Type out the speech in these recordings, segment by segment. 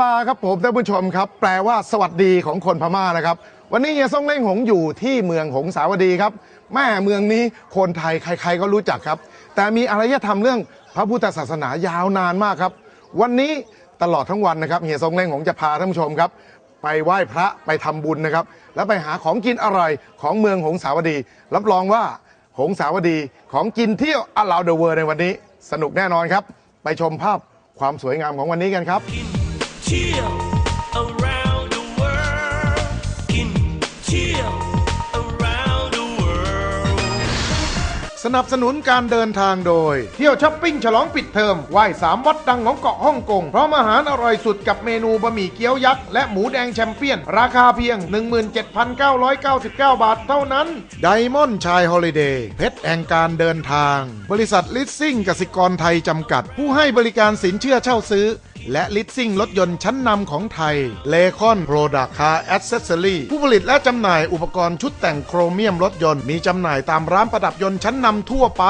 บาครับผมท่านผู้ชมครับ แปลว่าสวัสดีของคนพม่านะครับ วันนี้เฮียซ่งเล่งหงอยู่ที่เมืองหงสาวดีครับ แม่เมืองนี้คนไทยใคร ๆ ก็รู้จักครับ แต่มีอารยธรรมเรื่องพระพุทธศาสนายาวนานมากครับ วันนี้ตลอดทั้งวันนะครับเฮียซ่งเล่งหงจะพาท่านผู้ชมครับ ไปไหว้พระไปทำบุญนะครับ แล้วไปหาของกินอร่อยของเมืองหงสาวดี รับรองว่าหงสาวดีของกินเที่ยว around the world ในวันนี้ สนุกแน่นอนครับ ไปชมภาพความสวยงามของวันนี้กันครับ สนับสนุนการเดินทางโดย เที่ยวช้อปปิ้งฉลองปิดเทอมไหว้สามวัดดังของเกาะฮ่องกงพร้อมอาหารอร่อยสุดกับเมนูบะหมี่เกี๊ยวยักษ์ และหมูแดงแชมเปี้ยน ราคาเพียง 17,999 บาทเท่านั้นไดมอนด์ชายฮอลิเดย์เพชรแห่งการเดินทาง บริษัทลิสซิ่งกสิกรไทยจำกัด ผู้ให้บริการสินเชื่อเช่าซื้อ และลิสซิ่งรถยนต์ชั้นนำของไทยเลคอนโปรดักคาแอ c เซสซอรี่ผู้ผลิตและจำหน่ายอุปกรณ์ชุดแต่งโครเมียมรถยนต์ มีจำหน่ายตามร้านประดับยนต์ชั้นนำทั่วไป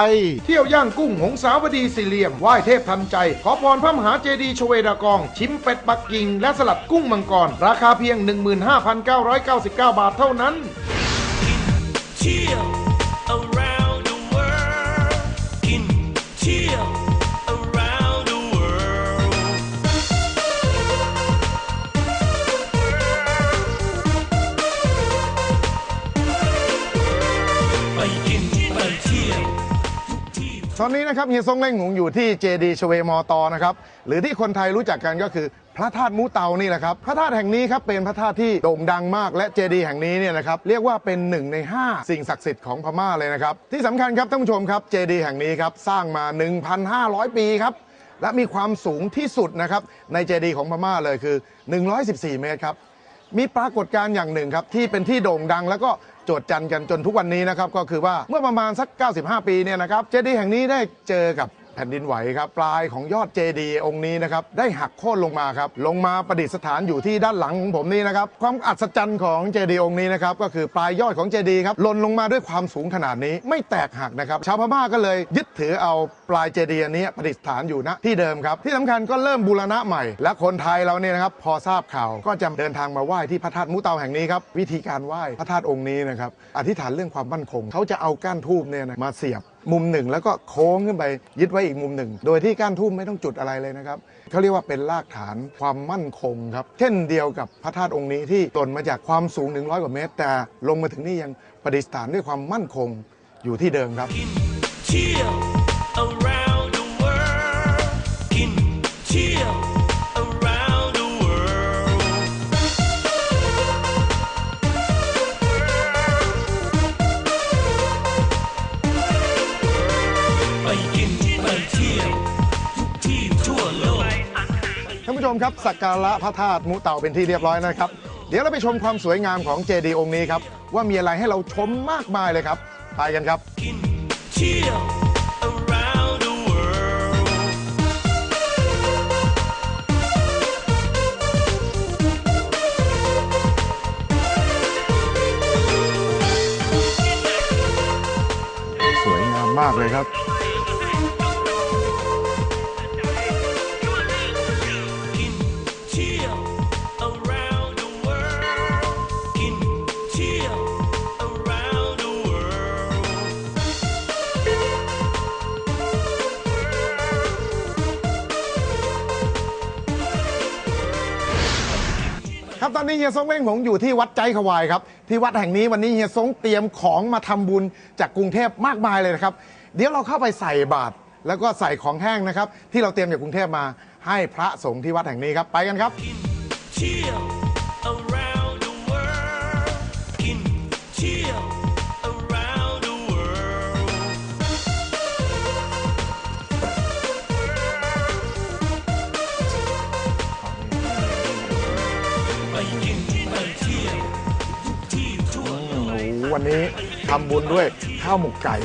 เที่ยวย่างกุ้งหงสาวดีสี่เหลี่ยมไหว้เทพทันใจ ขอพรพระมหาเจดีย์ชเวดากอง ชิมเป็ดปักกิ่ง และสลัดกุ้งมังกร ราคาเพียง 15,999 บาทเท่านั้น Chill around อนนี้นะครับเฮียซงเล่งหงอยู่ที่เจดีชเวมอตอนะครับหรือที่คนไทยรู้จักกันก็คือพระธาตุมูเตานี่แหละครับพระธาตุแห่งนี้ครับเป็นพระธาตุที่โด่งดังมาก และเจดีย์แห่งนี้เนี่ยนะครับเรียกว่าเป็นหนึ่งใน 5 สิ่งศักดิ์สิทธิ์ของพม่าเลยนะครับที่สำคัญครับท่านผู้ชมครับเจดีย์แห่งนี้ครับสร้างมา 1,500 ปีครับและมีความสูงที่สุดนะครับในเจดีย์ของพม่าเลยคือ 114 เมตรครับ มีปรากฏการณ์อย่างหนึ่งครับที่เป็นที่โด่งดัง แล้วก็โจทย์จันกันจนทุกวันนี้นะครับก็คือว่าเมื่อประมาณสัก 95 ปีเนี่ยนะครับเจดีย์แห่งนี้ได้เจอกับ แผ่นดินไหวครับปลายของยอดเจดีย์องค์นี้นะครับได้หักโค่นลงมาครับลงมาประดิษฐานอยู่ที่ด้านหลังของผมนี่นะครับความอัศจรรย์ของเจดีย์องค์นี้นะครับก็คือปลายยอดของเจดีย์ครับหล่นลงมาด้วยความสูงขนาดนี้ไม่แตกหักนะครับชาวพม่าก็เลยยึดถือเอาปลายเจดีย์อันนี้ประดิษฐานอยู่ณที่เดิมครับที่สำคัญก็เริ่มบูรณะใหม่ และคนไทยเราเนี่ยนะครับพอทราบข่าวก็จะเดินทางมาไหว้ที่พระธาตุมุเตาแห่งนี้ครับวิธีการไหว้พระธาตุองค์นี้นะครับอธิษฐานเรื่องความมั่นคงเขาจะเอาก้านทูบเนี่ยนะมาเสียบ มุมหนึ่งแล้วก็โค้งขึ้นไปยึดไว้อีกมุมหนึ่ง โดยที่ก้านทูบไม่ต้องจุดอะไรเลยนะครับเขาเรียกว่าเป็นรากฐานความมั่นคงครับเช่นเดียวกับพระธาตุองค์นี้ที่ตนมาจากความสูง 100 กว่าเมตร แต่ลงมาถึงนี่ยังประดิษฐานด้วยความมั่นคงอยู่ที่เดิมครับ ท่านผู้ชมครับสักการะพระธาตุมุเต่าเป็นที่เรียบร้อยนะครับ เดี๋ยวเราไปชมความสวยงามของเจดีย์องค์นี้ครับ ว่ามีอะไรให้เราชมมากมายเลยครับ ไปกันครับ สวยงามมากเลยครับ ตอนนี้เฮียซงเว้งหงอยู่ที่วัดใจขวายครับ ที่วัดแห่งนี้วันนี้เฮียซงเตรียมของมาทำบุญจากกรุงเทพมากมายเลยนะครับ เดี๋ยวเราเข้าไปใส่บาตรแล้วก็ใส่ของแห้งนะครับ ที่เราเตรียมจากกรุงเทพมาให้พระสงฆ์ที่วัดแห่งนี้ครับไปกันครับ วันนี้ทำบุญด้วยข้าวหมกไก่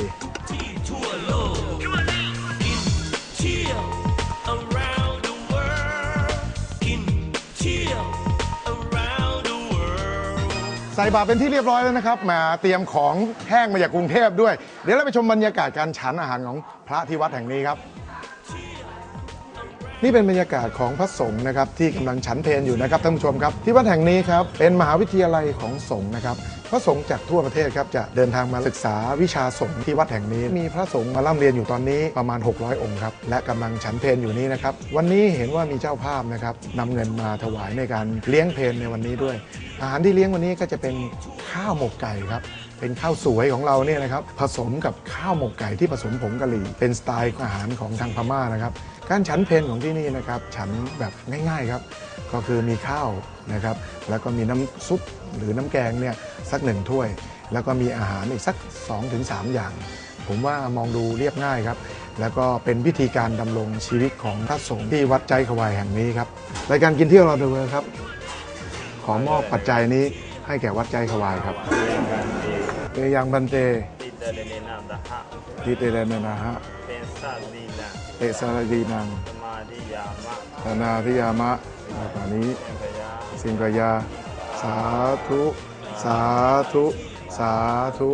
ใส่บาตรเป็นที่เรียบร้อยแล้วนะครับมาเตรียมของแห้งมาจากกรุงเทพด้วย เดี๋ยวเราไปชมบรรยากาศการฉันอาหารของพระที่วัดแห่งนี้ครับ นี่เป็นบรรยากาศของพระสงฆ์นะครับที่กำลังฉันเพลอยู่นะครับท่านผู้ชมครับที่วัดแห่งนี้ครับเป็นมหาวิทยาลัยของสงฆ์นะครับพระสงฆ์จากทั่วประเทศครับจะเดินทางมาศึกษาวิชาสงฆ์ที่วัดแห่งนี้ มีพระสงฆ์มาร่ำเรียนอยู่ตอนนี้ประมาณ 600 องค์ครับและกำลังฉันเพลอยู่นี้นะครับวันนี้เห็นว่ามีเจ้าภาพนะครับนำเงินมาถวายในการเลี้ยงเพลในวันนี้ด้วย อาหารที่เลี้ยงวันนี้ก็จะเป็นข้าวหมกไก่ครับเป็นข้าวสวยของเราเนี่ยนะครับผสมกับข้าวหมกไก่ที่ผสมผงกะหรี่ เป็นสไตล์อาหารของทางพม่านะครับ การฉันเพลของที่นี่นะครับฉันแบบง่ายๆครับ ก็คือมีข้าวนะครับ แล้วก็มีน้ำซุปหรือน้ำแกงเนี่ยสักหนึ่งถ้วย แล้วก็มีอาหารอีกสัก 2-3 อย่าง ผมว่ามองดูเรียบง่ายครับ แล้วก็เป็นวิธีการดำรงชีวิตของพระสงฆ์ที่วัดใจขวายแห่งนี้ครับรายการกินเที่ยวเราเดูครับ ขอมอบปัจจัยนี้ให้แก่วัดใจขวายครับเตยังบันเต Peter de Nena Daha ทิเตเรนนะฮะ Pensa Lina เตสารดีนัง Samadhi Yama ธนาทิยามะตอนนี้ Empaya สิงกยา สาธุ สาธุ สาธุ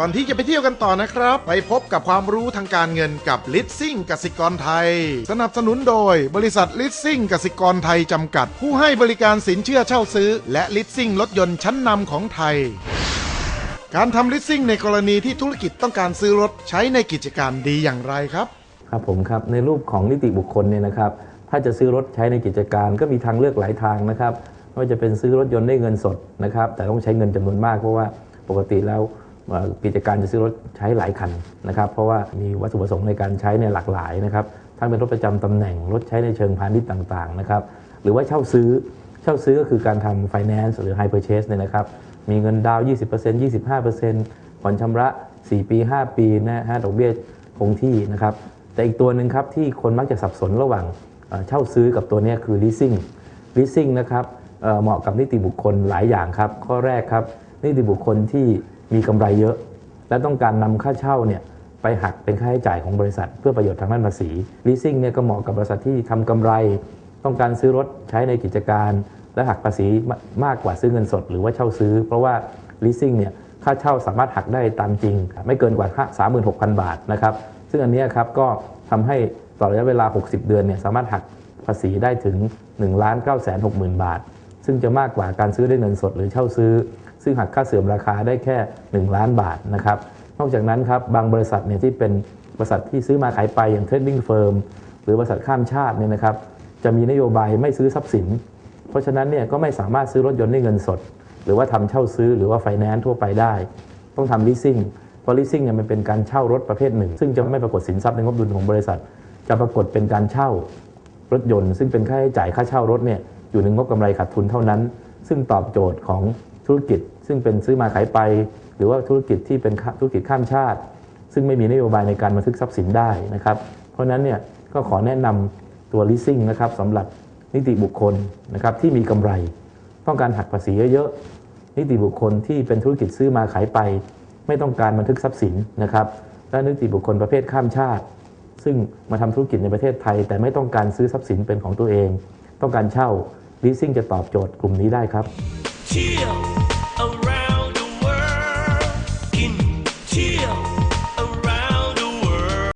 ก่อนที่จะไปเที่ยวกันต่อนะครับ ไปพบกับความรู้ทางการเงินกับลิ s ซิ่งกสิกรไทย สนับสนุนโดย บริษัทลิ s ซิ่งกสิกรไทยจำกัด ผู้ให้บริการสินเชื่อเช่าซื้อ และลิ s ซิ่งรถยนต์ชั้นนำของไทยการทำลิ s ซิ่งในกรณีที่ธุรกิจต้องการซื้อรถใช้ในกิจการดีอย่างไรครับ ครับผมครับในรูปของนิติบุคคลเนี่ยนะครับ ถ้าจะซื้อรถใช้ในกิจการก็มีทางเลือกหลายทางนะครับไม่ว่าจะเป็นซื้อรถยนต์ได้เงินสดนะครับ แต่ต้องใช้เงินจำนวนมากเพราะว่าปกติแล้ว กิจการจะซื้อรถใช้หลายคันนะครับเพราะว่ามีวัตถุประสงค์ในการใช้ในยหลากหลายนะครับทั้งเป็นรถประจำตำแหน่งรถใช้ในเชิงพาณิชย์ต่างๆนะครับหรือว่าเช่าซื้อเช่าซื้อก็คือการทำ finance หรือ high purchase เนี่ยนะครับมีเงินดาวน์20% 25%ผ่อนชำระ 4 ปี 5 ปีนะฮะดอกเบี้ยคงที่นะครับแต่อีกตัวหนึ่งครับที่คนมักจะสับสนระหว่างเช่าซื้อกับตัวนี้คือ leasing leasing นะครับเหมาะกับนิติบุคคลหลายอย่างครับ ข้อแรกครับนิติบุคคลที่ มีกำไรเยอะ และต้องการนำค่าเช่าเนี่ยไปหักเป็นค่าใช้จ่ายของบริษัท เพื่อประโยชน์ทางด้านภาษี leasing เนี่ยก็เหมาะกับบริษัทที่ทำกำไร ต้องการซื้อรถใช้ในกิจการ และหักภาษีมากกว่าซื้อเงินสด หรือว่าเช่าซื้อ เพราะว่า leasing เนี่ยค่าเช่าสามารถหักได้ตามจริง ไม่เกินกว่า 36,000 บาทนะครับซึ่งอันนี้ครับก็ทำให้ต่อระยะเวลา 60 เดือนเนี่ยสามารถหักภาษีได้ถึง1ล้าน9 6 0 0 0 0 บาท ซึ่งจะมากกว่าการซื้อด้วยเงินสดหรือเช่าซื้อ ซึ่งหักค่าเสื่อมราคาได้แค่ 1 ล้านบาทนะครับนอกจากนั้นครับบางบริษัทเนี่ยที่เป็นบริษัทที่ซื้อมาขายไปอย่างเทรดดิ้งเฟิร์มหรือบริษัทข้ามชาติเนี่ยนะครับจะมีนโยบายไม่ซื้อทรัพย์สิน เพราะฉะนั้นเนี่ยก็ไม่สามารถซื้อรถยนต์ด้วยเงินสด หรือว่าทำเช่าซื้อหรือว่าไฟแนนซ์ทั่วไปได้ ต้องทำ leasing เพราะ leasing เนี่ยมันเป็นการเช่ารถประเภทหนึ่ง ซึ่งจะไม่ปรากฏสินทรัพย์ในงบดุลของบริษัท จะปรากฏเป็นการเช่ารถยนต์ ซึ่งเป็นค่าใช้จ่ายค่าเช่ารถเนี่ยอยู่ในงบกำไรขาดทุนเท่านั้น ซึ่งตอบโจทย์ของ ธุรกิจ ซึ่งเป็นซื้อมาขายไป หรือว่าธุรกิจที่เป็นธุรกิจข้ามชาติ ซึ่งไม่มีนโยบายในการบันทึกทรัพย์สินได้นะครับ เพราะฉะนั้นเนี่ยก็ขอแนะนำตัว leasing นะครับสำหรับนิติบุคคลนะครับที่มีกำไร ต้องการหักภาษีเยอะๆนิติบุคคลที่เป็นธุรกิจซื้อมาขายไป ไม่ต้องการบันทึกทรัพย์สินนะครับและนิติบุคคลประเภทข้ามชาติ ซึ่งมาทำธุรกิจในประเทศไทย แต่ไม่ต้องการซื้อทรัพย์สินเป็นของตัวเอง ต้องการเช่า leasing จะตอบโจทย์กลุ่มนี้ได้ครับเที่ยว